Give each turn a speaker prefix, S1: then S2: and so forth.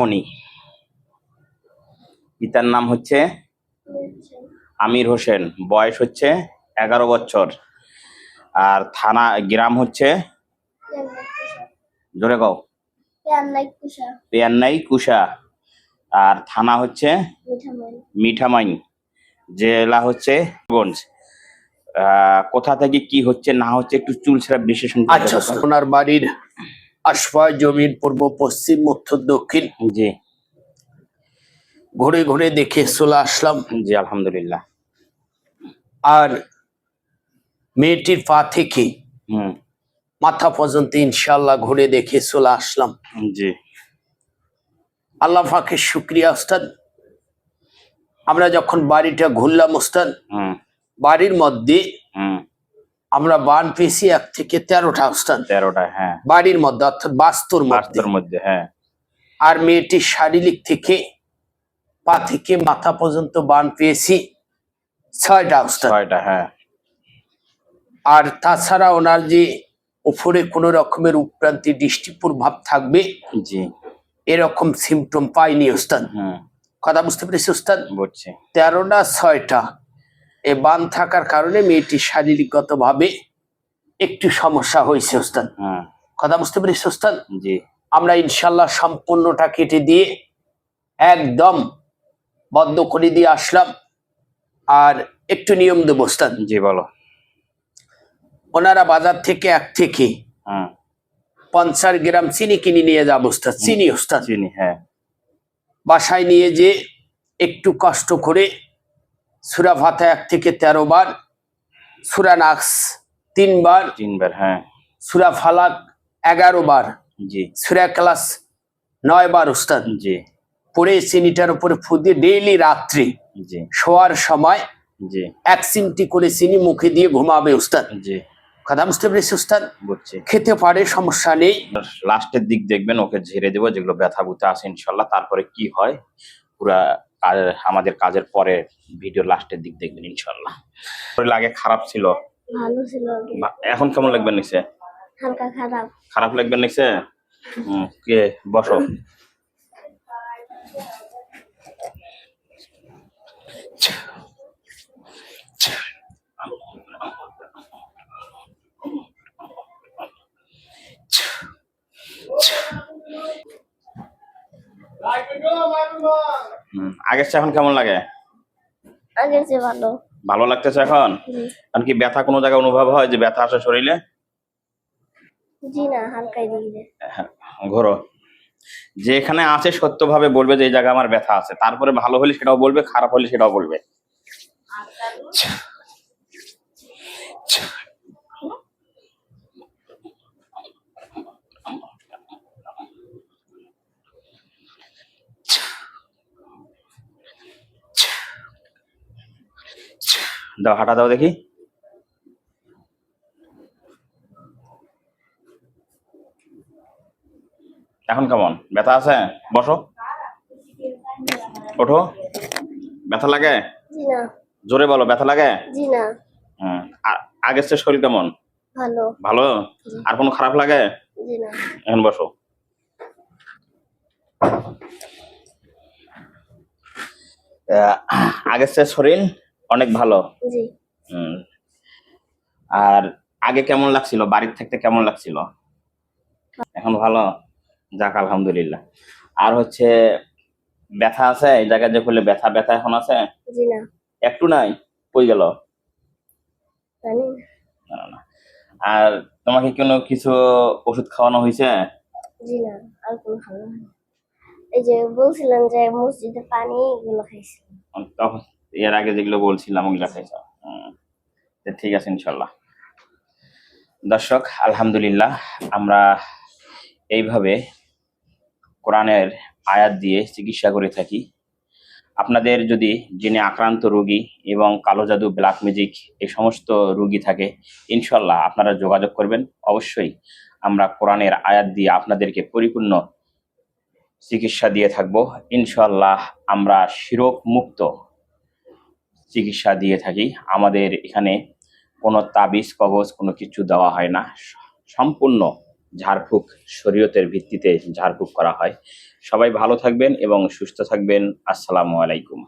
S1: মনি পিতার নাম হচ্ছে আমির হোসেন। বয়স হচ্ছে এগারো বছর। আর থানা গ্রাম হচ্ছে জোরে গাও পেয়ান্নাই কুষা। আর থানা হচ্ছে মিঠামাইন। জেলা হচ্ছে গঞ্জ। কোথা থেকে কি হচ্ছে না হচ্ছে একটু চুল করতে
S2: আচ্ছা সোনার বাড়ির আশপাশ জমির পূর্ব পশ্চিম উত্তর দক্ষিণ।
S1: জি।
S2: ঘুরে ঘুরে দেখে চলে আসলাম।
S1: জি আলহামদুলিল্লাহ।
S2: আর মেয়েটির পা থেকে
S1: হুম।
S2: মাথা পর্যন্ত ইনশাল্লাহ ঘুরে দেখে চলে আসলাম।
S1: জি।
S2: আল্লাহ শুক্রিয়া ওস্তাদ। আমরা যখন বাড়িটা ঘুরলাম ওস্তাদ
S1: হুম।
S2: বাড়ির মধ্যে
S1: হুম।
S2: আমরা বান পেয়েছি এক থেকে তেরোটা ওস্তাদ
S1: তেরোটা হ্যাঁ।
S2: বাড়ির মধ্যে অর্থাৎ বাস্তুর
S1: বাস্তর মধ্যে হ্যাঁ।
S2: আর মেয়েটির শারীরিক থেকে পা থেকে মাথা পর্যন্ত বান পেয়েছি ছয়টা ওস্তাদ
S1: ছয়টা হ্যাঁ।
S2: আর তাছাড়া ওনার যে উপরে কোনো রকমের উৎক্রান্তি দৃষ্টিপুর ভাব থাকবে
S1: জি।
S2: এরকম সিমটম পাইনি ওস্তাদ।
S1: হুম
S2: কথা বুঝতে পেরেছি ওস্তাদ?
S1: বুঝছি।
S2: তেরোটা ছয়টা। এ বান থাকার কারণে মেয়েটি শারীরিকগত ভাবে একটু সমস্যা হয়েছে ওস্তাদ।
S1: হুম
S2: কথা বুঝতে পেরেছি ওস্তাদ?
S1: জি।
S2: আমরা ইনশাল্লাহ সম্পূর্ণটা কেটে দিয়ে একদম বদ্ধ করে দিয়ে আসলাম। আর একটু নিয়ম দেবো ওস্তাদ।
S1: জি বলো।
S2: ওনারা বাজার থেকে এক থেকে
S1: হুম
S2: পঞ্চাশ গ্রাম চিনি কিনে নিয়ে যাব ওস্তাদ। চিনি ওস্তাদ।
S1: চিনি হ্যাঁ।
S2: বাসায় নিয়ে যে একটু কষ্ট করে সুরা ভাতা এক থেকে তেরো বার সুরা নাক্স তিনবার
S1: তিনবার হ্যাঁ।
S2: সুরা ফালাক এগারো বার
S1: জি।
S2: সুরা ক্লাস নয় বার ওস্তাদ
S1: জি।
S2: পরে চিনিটার উপরে ফু দিয়ে ডেইলি রাত্রি
S1: জি।
S2: শোয়ার সময়
S1: জি।
S2: এক চিমটি করে চিনি মুখে দিয়ে ঘুমাবে উস্তাদ।
S1: জি।
S2: কথা বুঝতে পেরেছি উস্তাদ?
S1: বুঝছি।
S2: খেতে পারে সমস্যা নেই।
S1: লাস্টের দিক দেখবেন ওকে ঝেড়ে দেবো যেগুলো ব্যথা বুথা আছে ইনশাল্লাহ তারপরে কি হয় পুরা আমাদের কাজের পরে ভিডিও লাস্টের দিক দেখবেন ইনশাল্লাহ শরীর আগে খারাপ ছিল?
S3: ভালো ছিল
S1: বা- এখন কেমন লাগবে নিছে
S3: হালকা খারাপ।
S1: খারাপ লাগবে নিছে হুম, কে? বসো। হুম, আগের চেয়ে এখন কেমন লাগে?
S3: আগের চেয়ে ভালো।
S1: ভালো লাগতেছে এখন। এখন কি ব্যথা কোনো জায়গায় অনুভব হয় যে ব্যথা আসে শরীরে?
S3: জি না হালকাই দিকে
S1: হ্যাঁ, ঘোরো। যেখানে আছে সত্যভাবে বলবে যে এই জায়গায় আমার ব্যথা আছে। তারপরে ভালো হলে সেটাও বলবে খারাপ হলে সেটাও বলবে। দাও হাঁটা দাও দেখি। এখন কেমন? ব্যথা আছে? বসো। ওঠো। ব্যথা লাগে? জোরে বলো ব্যথা লাগে? আগের চেয়ে শরীর কেমন?
S3: ভালো।
S1: ভালো? আর কোনো খারাপ লাগে? এখন বসো। আহ, আগের চেয়ে শরীর অনেক ভালো। আর আগে কেমন লাগছিল? বাড়ির থাকতে কেমন লাগছিল? এখন ভালো? যাক আলহামদুলিল্লাহ। আর হচ্ছে ব্যথা আছে? এই জায়গায় যে করলে ব্যথা ব্যথা এখন আছে? একটু নাই? কই গেল। আর তোমাকে কোনো কিছু ওষুধ খাওয়ানো হয়েছে?
S3: জি না আর কোনো ভালো এই যে বলছিলাম যে মসজিদে পানি এগুলো খাইছিলাম।
S1: এর আগে যেগুলো বলছিলাম ওগুলো খাইছ ঠিক আছে, ইনশাল্লাহ। দর্শক, আলহামদুলিল্লাহ, আমরা এইভাবে কোরআনের আয়াত দিয়ে চিকিৎসা করে থাকি। আপনাদের যদি যিনি আক্রান্ত রোগী এবং কালো জাদু, ব্ল্যাক ম্যাজিক এই সমস্ত রোগী থাকে, ইনশাল্লাহ আপনারা যোগাযোগ করবেন। অবশ্যই আমরা কোরআনের আয়াত দিয়ে আপনাদেরকে পরিপূর্ণ চিকিৎসা দিয়ে থাকব। ইনশাল্লাহ আমরা শিরোপ মুক্ত চিকিৎসা দিয়ে থাকি। আমাদের এখানে কোনো তাবিজ, কবজ কোনো কিছু দেওয়া হয় না। সম্পূর্ণ ঝাড়ফুঁক, শরীয়তের ভিত্তিতে ঝাড়ফুঁক করা হয়। সবাই ভালো থাকবেন এবং সুস্থ থাকবেন। আসসালামু আলাইকুম।